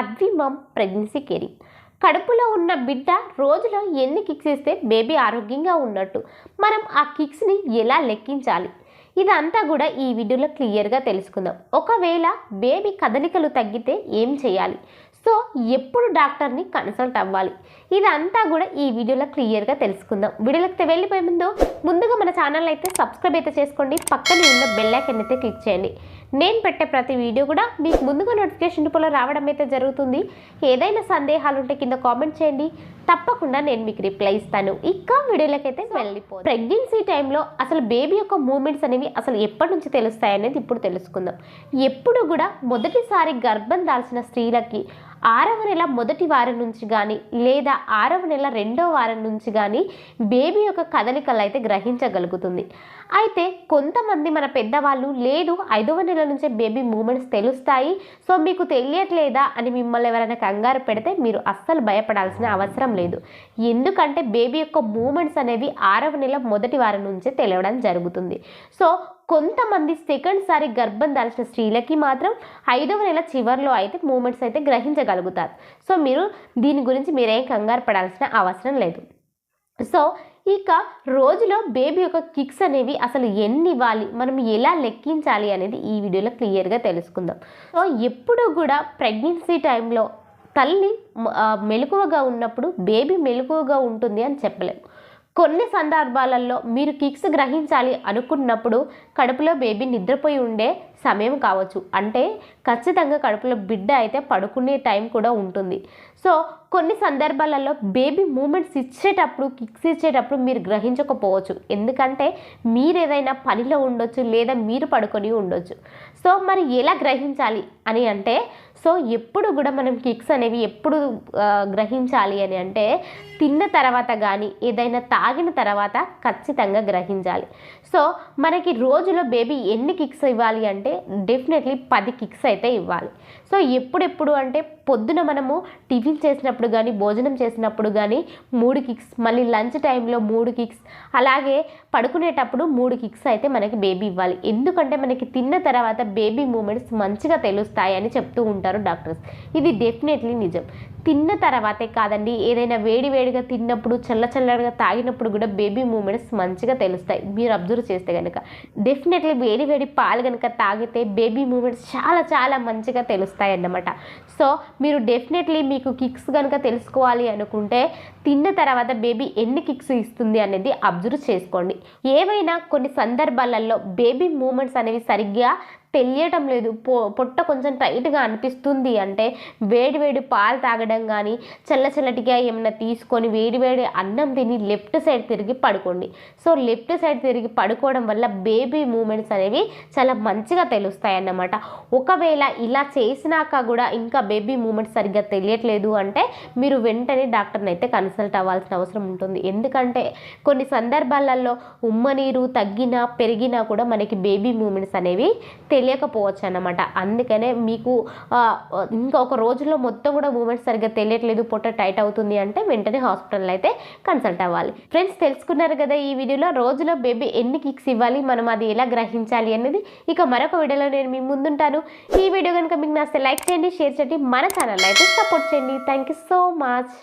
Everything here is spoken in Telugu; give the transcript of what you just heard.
అద్విమమ్ ప్రెగ్నెన్సీ కేరింగ్. కడుపులో ఉన్న బిడ్డ రోజులో ఎన్ని కిక్స్ ఇస్తే బేబీ ఆరోగ్యంగా ఉన్నట్టు మనం ఆ కిక్స్ని ఎలా లెక్కించాలి? ఇదంతా కూడా ఈ వీడియోలో క్లియర్గా తెలుసుకుందాం. ఒకవేళ బేబీ కదలికలు తగ్గితే ఏం చేయాలి? సో ఎప్పుడు డాక్టర్ని కన్సల్ట్ అవ్వాలి? ఇదంతా కూడా ఈ వీడియోలో క్లియర్గా తెలుసుకుందాం. వీడియోలోకి వెళ్ళిపోయే ముందు ముందుగా మన ఛానల్ అయితే సబ్స్క్రైబ్ అయితే చేసుకోండి. పక్కనే ఉన్న బెల్ అయితే క్లిక్ చేయండి. నేను పెట్టే ప్రతి వీడియో కూడా మీకు ముందుగా నోటిఫికేషన్ రూపంలో రావడం అయితే జరుగుతుంది. ఏదైనా సందేహాలు ఉంటే కింద కామెంట్ చేయండి. తప్పకుండా నేను మీకు రిప్లై ఇస్తాను. ఇంకా వీడియోలకైతే అయితే వెళ్ళిపో ప్రెగ్నెన్సీ టైంలో అసలు బేబీ యొక్క మూమెంట్స్ అనేవి అసలు ఎప్పటి నుంచి తెలుస్తాయి అనేది ఇప్పుడు తెలుసుకుందాం. ఎప్పుడు కూడా మొదటిసారి గర్భం దాల్చిన స్త్రీలకి ఆరవ నెల మొదటి వారం నుంచి కానీ లేదా ఆరవ నెల రెండో వారం నుంచి కానీ బేబీ యొక్క కదలికలు అయితే గ్రహించగలుగుతుంది. అయితే కొంతమంది మన పెద్దవాళ్ళు లేదు ఐదవ నెల నుంచే బేబీ మూమెంట్స్ తెలుస్తాయి. సో మీకు తెలియట్లేదా అని మిమ్మల్ని ఎవరైనా కంగారు పెడితే మీరు అస్సలు భయపడాల్సిన అవసరం లేదు. ఎందుకంటే బేబీ యొక్క మూమెంట్స్ అనేవి ఆరవ నెల మొదటి వారం నుంచే తెలియడం జరుగుతుంది. సో కొంతమంది సెకండ్ సారి గర్భం దాల్చిన స్త్రీలకి మాత్రం ఐదవ నెల చివరిలో అయితే మూమెంట్స్ అయితే గ్రహించగలుగుతారు. సో మీరు దీని గురించి మీరేం కంగారు పడాల్సిన అవసరం లేదు. సో ఇక రోజులో బేబీ యొక్క కిక్స్ అనేవి అసలు ఎన్ని ఇవ్వాలి? మనం ఎలా లెక్కించాలి అనేది ఈ వీడియోలో క్లియర్గా తెలుసుకుందాం. సో ఎప్పుడు కూడా ప్రెగ్నెన్సీ టైంలో తల్లి మెలకువగా ఉన్నప్పుడు బేబీ మెలకువగా ఉంటుంది అని చెప్పలేము కొన్ని సందర్భాలలో మీరు కిక్స్ గ్రహించాలి అనుకున్నప్పుడు కడుపులో బేబీ నిద్రపోయి ఉండే సమయం కావచ్చు. అంటే ఖచ్చితంగా కడుపులో బిడ్డ అయితే పడుకునే టైం కూడా ఉంటుంది. సో కొన్ని సందర్భాలలో బేబీ మూమెంట్స్ ఇచ్చేటప్పుడు కిక్స్ ఇచ్చేటప్పుడు మీరు గ్రహించకపోవచ్చు. ఎందుకంటే మీరు ఏదైనా పనిలో ఉండొచ్చు లేదా మీరు పడుకొని ఉండొచ్చు. సో మరి ఎలా గ్రహించాలి అని అంటే సో ఎప్పుడు కూడా మనం కిక్స్ అనేవి ఎప్పుడు గ్రహించాలి అని అంటే తిన్న తర్వాత కానీ ఏదైనా తాగిన తర్వాత ఖచ్చితంగా గ్రహించాలి. సో మనకి రోజులో బేబీ ఎన్ని కిక్స్ ఇవ్వాలి అంటే డెఫినెట్లీ పది కిక్స్ అయితే ఇవ్వాలి. సో ఎప్పుడెప్పుడు అంటే పొద్దున మనము టిఫిన్ చేసినప్పుడు కానీ భోజనం చేసినప్పుడు కానీ మూడు కిక్స్ మళ్ళీ లంచ్ టైంలో మూడు కిక్స్ అలాగే పడుకునేటప్పుడు మూడు కిక్స్ అయితే మనకి బేబీ ఇవ్వాలి. ఎందుకంటే మనకి తిన్న తర్వాత బేబీ మూమెంట్స్ మంచిగా తెలుస్తాయి అని చెప్తూ ఉంటారు డాక్టర్స్. ఇది డెఫినెట్లీ నిజం. తిన్న తర్వాతే కాదండి ఏదైనా వేడి వేడిగా తిన్నప్పుడు చల్ల చల్లగా తాగినప్పుడు కూడా బేబీ మూమెంట్స్ మంచిగా తెలుస్తాయి. మీరు అబ్జర్వ్ చేస్తే కనుక డెఫినెట్లీ వేడి వేడి పాలు కనుక తాగితే బేబీ మూమెంట్స్ చాలా చాలా మంచిగా తెలుస్తాయి అన్నమాట సో మీరు డెఫినెట్లీ మీకు కిక్స్ కనుక తెలుసుకోవాలి అనుకుంటే తిన్న తర్వాత బేబీ ఎన్ని కిక్స్ ఇస్తుంది అనేది అబ్జర్వ్ చేసుకోండి. ఏవైనా కొన్ని సందర్భాలలో బేబీ మూమెంట్స్ అనేవి సరిగ్గా తెలియటం లేదు. పొ పొట్ట కొంచెం టైట్గా అనిపిస్తుంది అంటే వేడి వేడి పాలు తాగడం కానీ చల్ల చల్లటిగా ఏమైనా తీసుకొని వేడి వేడి అన్నం తిని లెఫ్ట్ సైడ్ తిరిగి పడుకోండి. సో లెఫ్ట్ సైడ్ తిరిగి పడుకోవడం వల్ల బేబీ మూమెంట్స్ అనేవి చాలా మంచిగా తెలుస్తాయి అన్నమాట ఒకవేళ ఇలా చేసినాక కూడా ఇంకా బేబీ మూమెంట్స్ సరిగ్గా తెలియట్లేదు అంటే మీరు వెంటనే డాక్టర్ని అయితే కన్సల్ట్ అవ్వాల్సిన అవసరం ఉంటుంది. ఎందుకంటే కొన్ని సందర్భాలలో ఉమ్మ నీరు తగ్గినా పెరిగినా కూడా మనకి బేబీ మూమెంట్స్ అనేవి తెలియకపోవచ్చు అన్నమాట అందుకనే మీకు ఇంకా ఒక రోజులో మొత్తం కూడా మూమెంట్స్ సరిగ్గా తెలియట్లేదు పొట్ట టైట్ అవుతుంది అంటే వెంటనే హాస్పిటల్ అయితే కన్సల్ట్ అవ్వాలి. ఫ్రెండ్స్ తెలుసుకున్నారు కదా ఈ వీడియోలో రోజులో బేబీ ఎన్ని కిక్స్ ఇవ్వాలి మనం అది ఎలా గ్రహించాలి అనేది. ఇక మరొక వీడియోలో నేను మీ ముందుంటాను. ఈ వీడియో కనుక మీకు నచ్చితే లైక్ చేయండి షేర్ చేయండి. మన ఛానల్ అయితే సపోర్ట్ చేయండి. Thank you so much.